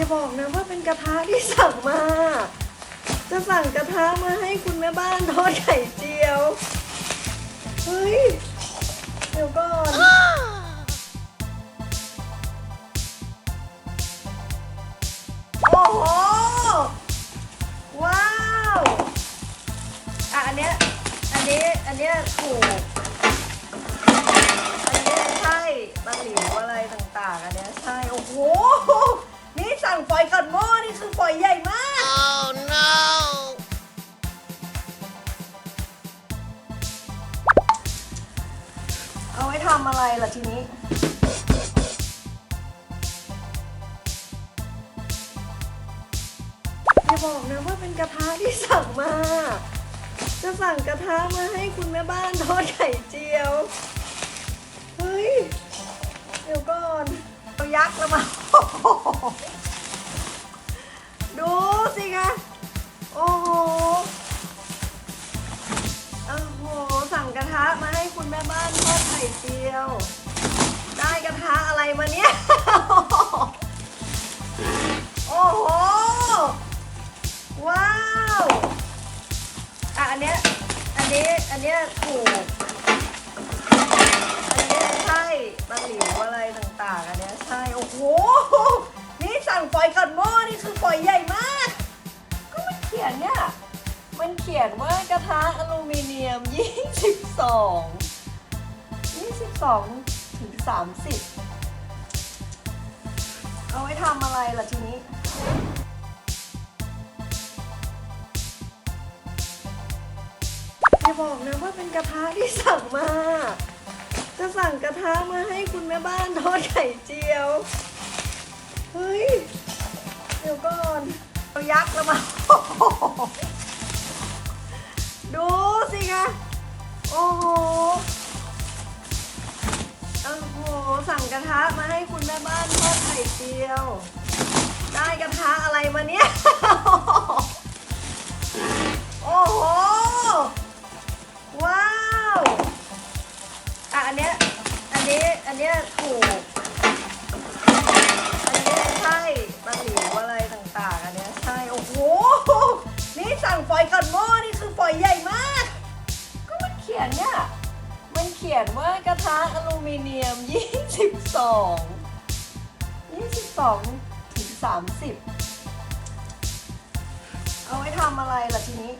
อย่าบอกนะว่าเป็นกระทะที่สั่งมา จะสั่งกระทะมาให้คุณแม่บ้านทอดไข่เจียว เฮ้ย เดี๋ยวก่อนโอ้โห ว้าว อะ อันเนี้ย อันนี้ อันเนี้ยถูกำอะไรล่ะทีนี้อย่าบอกนะว่าเป็นกระทะที่สั่งมา จะสั่งกระทะมาให้คุณแม่บ้านทอดไข่เจียว เฮ้ย เดี๋ยวก่อนเอายักษ์แล้วมา ดูสิคะ ยว ได้กระทะอะไรมาเนี่ย โอ้โห ว้าว อะ อันเนี้ย อันนี้ อันเนี้ยถูก อันเนี้ยใช่ตะหลิวอะไรต่างๆ อันเนี้ยใช่ โอ้โห นี่สั่งฝอยกัดหม้อนี่คือฝอยใหญ่มาก ก็มันเขียนเนี่ย มันเขียนว่ากระทะอลูมิเนียม 22 22 ถึง 30 เอาไว้ทำอะไรล่ะทีนี้ อย่าบอกนะว่าเป็นกระทะที่สั่งมา จะสั่งกระทะมาให้คุณแม่บ้านทอดไข่เจียว เฮ้ย เดี๋ยวก่อนเอายักษ์แล้วมา ดูสิคะ โอ้โห สั่งกระทะมาให้คุณแม่บ้านทอดไข่เจียว ได้กระทะอะไรมาเนี่ย โอ้โห ว้าวอะอันเนี้ย อันนี้ อันเนี้ยถูก อันเนี้ยใช่ตะหลิวอะไรต่างๆ อันเนี้ยใช่ โอ้โห นี่สั่งฝอยกัดหม้อ ขียนว่ากระทะอลูมิเนียม 22 22 ถึง 30 เอาไว้ทำอะไรล่ะทีนี้